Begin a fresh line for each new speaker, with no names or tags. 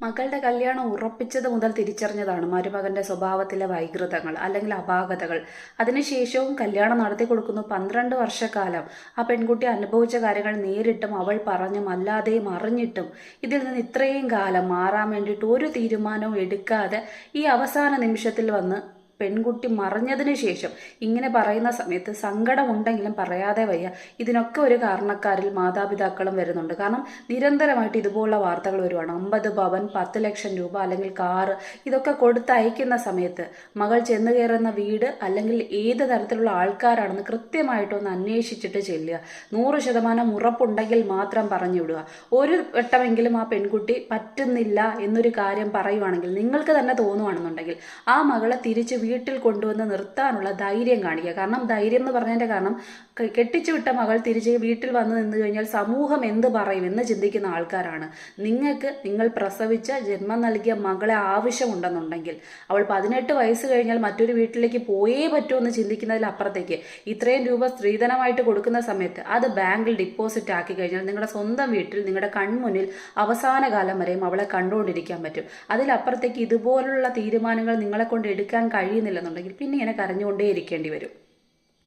മകളുടെ കല്യാണം ഉറപ്പിച്ചത് മുതൽ തിരിച്ചറിഞ്ഞതാണ് മരുമകന്റെ സ്വഭാവത്തിലെ വൈകൃതങ്ങൾ അല്ലെങ്കിൽ അപാകതകൾ. അതിനുശേഷവും കല്യാണം നടത്തി കൊടുക്കുന്നു പന്ത്രണ്ട് വർഷക്കാലം. ആ പെൺകുട്ടി അനുഭവിച്ച കാര്യങ്ങൾ നേരിട്ടും അവൾ പറഞ്ഞും അല്ലാതെയും അറിഞ്ഞിട്ടും ഇതിൽ നിന്ന് ഇത്രയും കാലം മാറാൻ വേണ്ടിയിട്ട് ഒരു തീരുമാനവും എടുക്കാതെ ഈ അവസാന നിമിഷത്തിൽ വന്ന് പെൺകുട്ടി മറഞ്ഞതിന് ശേഷം ഇങ്ങനെ പറയുന്ന സമയത്ത് സങ്കടമുണ്ടെങ്കിലും പറയാതെ വയ്യ. ഇതിനൊക്കെ ഒരു കാരണക്കാരിൽ മാതാപിതാക്കളും വരുന്നുണ്ട്. കാരണം നിരന്തരമായിട്ട് ഇതുപോലുള്ള വാർത്തകൾ വരുവാണ്. അമ്പത് ഭവൻ പത്ത് ലക്ഷം രൂപ അല്ലെങ്കിൽ കാറ് ഇതൊക്കെ കൊടുത്തയക്കുന്ന സമയത്ത് മകൾ ചെന്ന് കയറുന്ന വീട് അല്ലെങ്കിൽ ഏത് തരത്തിലുള്ള ആൾക്കാരാണെന്ന് കൃത്യമായിട്ടൊന്ന് അന്വേഷിച്ചിട്ട് ചെല്ലുക. നൂറ് ശതമാനം ഉറപ്പുണ്ടെങ്കിൽ മാത്രം പറഞ്ഞു വിടുക. ഒരു വട്ടമെങ്കിലും ആ പെൺകുട്ടി പറ്റുന്നില്ല എന്നൊരു കാര്യം പറയുവാണെങ്കിൽ നിങ്ങൾക്ക് തന്നെ തോന്നുവാണെന്നുണ്ടെങ്കിൽ ആ മകളെ തിരിച്ച് വീട്ടിൽ കൊണ്ടുവന്ന് നിർത്താനുള്ള ധൈര്യം കാണിക്കുക. കാരണം ധൈര്യം എന്ന് പറഞ്ഞതിന്റെ കാരണം കെട്ടിച്ചു വിട്ട മകൾ തിരിച്ച് വീട്ടിൽ വന്ന് നിന്ന് കഴിഞ്ഞാൽ സമൂഹം എന്ത് പറയും എന്ന് ചിന്തിക്കുന്ന ആൾക്കാരാണ്. നിങ്ങൾക്ക് നിങ്ങൾ പ്രസവിച്ച ജന്മം നൽകിയ മകളെ ആവശ്യമുണ്ടെന്നുണ്ടെങ്കിൽ അവൾ പതിനെട്ട് വയസ്സ് കഴിഞ്ഞാൽ മറ്റൊരു വീട്ടിലേക്ക് പോയേ പറ്റൂ എന്ന് ചിന്തിക്കുന്നതിലപ്പുറത്തേക്ക് ഇത്രയും രൂപ സ്ത്രീധനമായിട്ട് കൊടുക്കുന്ന സമയത്ത് അത് ബാങ്കിൽ ഡിപ്പോസിറ്റ് ആക്കി കഴിഞ്ഞാൽ നിങ്ങളുടെ സ്വന്തം വീട്ടിൽ നിങ്ങളുടെ കൺമുന്നിൽ അവസാന കാലം വരെയും അവളെ കണ്ടുകൊണ്ടിരിക്കാൻ പറ്റും. അതിലപ്പുറത്തേക്ക് ഇതുപോലുള്ള തീരുമാനങ്ങൾ നിങ്ങളെ കൊണ്ട് എടുക്കാൻ കഴിയുന്നില്ലെന്നുണ്ടെങ്കിൽ പിന്നെ ഇങ്ങനെ കരഞ്ഞുകൊണ്ടേ ഇരിക്കേണ്ടി വരും.